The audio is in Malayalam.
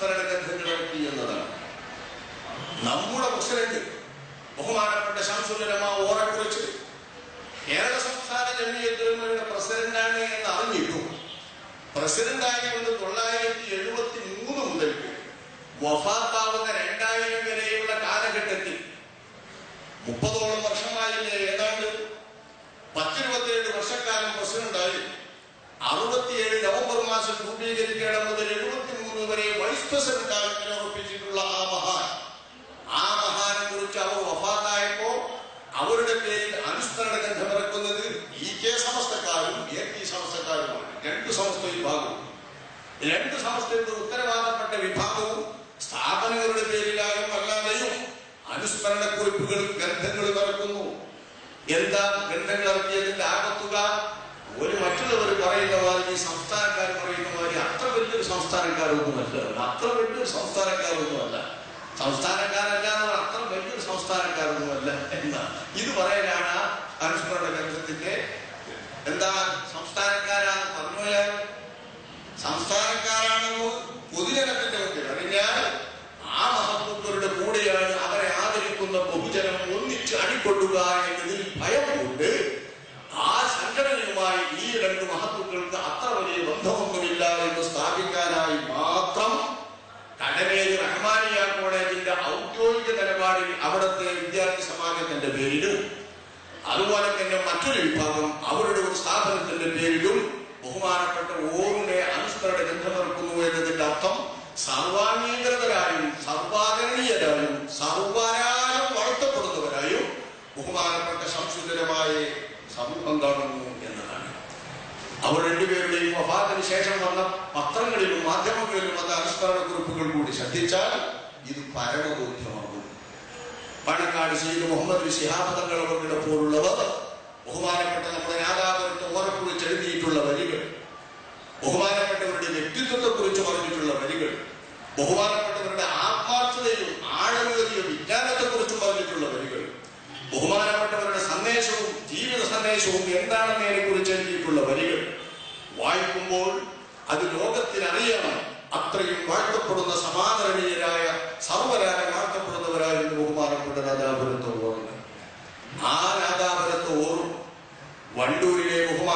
അനുസ്മരണ ഗ്രന്ഥങ്ങൾ ഇറക്കി എന്നതാണ് നമ്മുടെ പ്രസിഡന്റ് ബഹുമാനപ്പെട്ട ശംസുലമ ഓറക്കുറിച്ച് കേരള സംസ്ഥാന ജമീയത്തുലമയുടെ പ്രസിഡന്റാണ് എന്ന് അറിഞ്ഞിട്ടു പ്രസിഡന്റായതുകൊണ്ട് തൊള്ളായിരത്തി എഴുപത്തി മൂന്ന് മുതൽ വഫാത്താവുന്ന രണ്ടായിരം വരെയുള്ള കാലഘട്ടത്തിൽ മുപ്പതോളം വർഷമായില്ലേ? ഏതാണ്ട് പത്തിരുപത്തിയേഴ് വർഷക്കാലം പ്രസിഡന്റായി. അറുപത്തിയേഴ് നവംബർ മാസം രൂപീകരിക്കണം മുതൽ എഴുപത്തി വൈസ് ഉറപ്പിച്ചിട്ടുള്ള ആ മഹാൻ. ആ മഹാനെ കുറിച്ച് അവർ വഫാത്തായപ്പോ അവരുടെ പേരിൽ അനുസ്മരണ ഗ്രന്ഥം ഇറക്കുന്നത് ഇ കെ സമസ്തക്കാരും എ പി സമസ്തക്കാരുമാണ്. രണ്ട് സമസ്ത വിഭാഗവും. രണ്ട് സമസ്തയുടെ ഉത്തരവാദപ്പെട്ട വിഭാഗവും സ്ഥാപനങ്ങളുടെ പേരിലായും അല്ലാതെയും അനുസ്മരണ കുറിപ്പുകൾ ഗ്രന്ഥങ്ങളും ഇറക്കുന്നു. എന്താ ഗ്രന്ഥങ്ങൾ ഇറക്കിയതിന്റെ ആകത്തുക? ഒരു മറ്റുള്ളവർ പറയുന്ന മാതിരി അത്ര വലിയൊരു സംസ്ഥാനക്കാരൊന്നുമല്ല അത്ര വലിയൊരു സംസ്ഥാനക്കാരൊന്നുമല്ല സംസ്ഥാനക്കാരല്ല അത്ര വലിയൊരു സംസ്ഥാനക്കാരൊന്നുമല്ല എന്നാണ് ഇത് പറയാനാണ് അനുസ്മരണ ഗ്രന്ഥത്തിന്റെ എന്താ സംസ്ഥാനക്കാരാണ് പറഞ്ഞാൽ സംസ്ഥാനക്കാരാണെന്ന് പൊതുജനത്തിന്റെ മുമ്പിൽ അറിഞ്ഞാൽ ആ മഹത്വങ്ങളുടെ കൂടെയാണ് അവരെ ആദരിക്കുന്ന ബഹുജനം ഒന്നിച്ച് അണിക്കൊള്ളുക എന്നതിൽ അവിടുത്തെ വിദ്യാർത്ഥി സമാജത്തിന്റെ പേരിലും അതുപോലെ തന്നെ മറ്റൊരു വിഭാഗം അവരുടെ ഒരു സ്ഥാപനത്തിന്റെ പേരിലും ബഹുമാനപ്പെട്ട ഓറിനെ അനുസ്മരണ ഗ്രന്ഥമിറക്കുന്നു എന്നതിന്റെ അർത്ഥം സർവാംഗീകൃതരായും സർവാദരണീയരായും സർവരാലും വളർത്തപ്പെടുന്നവരായും ബഹുമാനപ്പെട്ട സംശുദ്ധരമായ സമൂഹം കാണുന്നു എന്നതാണ്. അവർ രണ്ടുപേരുടെയും വഫാത്തിന് ശേഷം വന്ന പത്രങ്ങളിലും മാധ്യമങ്ങളിലും വന്ന അനുസ്മരണ കുറിപ്പുകൾ കൂടി ശ്രദ്ധിച്ചാൽ ഇത് പരമബോധ്യമാകും പാണക്കാട് ശ്രീ മുഹമ്മദ് ശിഹാബ് അവരുടെ പോലുള്ളവർ ബഹുമാനപ്പെട്ട നമ്മുടെ രാധാപുരത്തെ ഓരക്കുറിച്ച് എഴുതിയിട്ടുള്ള വരികൾ ബഹുമാനപ്പെട്ടവരുടെ വ്യക്തിത്വത്തെ കുറിച്ച് പറഞ്ഞിട്ടുള്ള വരികൾ ബഹുമാനപ്പെട്ടവരുടെ ആത്മാർത്ഥതയും ആഴമേറിയ വിജ്ഞാനത്തെ കുറിച്ച് പറഞ്ഞിട്ടുള്ള വരികൾ ബഹുമാനപ്പെട്ടവരുടെ സന്ദേശവും ജീവിത സന്ദേശവും എന്താണെന്നതിനെ കുറിച്ച് എഴുതിയിട്ടുള്ള വരികൾ. വായിക്കുമ്പോൾ അത് ലോകത്തിനറിയണം. അത്രയും വാഴ്ത്തപ്പെടുന്ന സമാദരണീയരായ സർവരായ വാഴ്ത്തപ്പെടുന്നവരായിരുന്നു ബഹുമാനപ്പെട്ട രാജാപുരത്ത്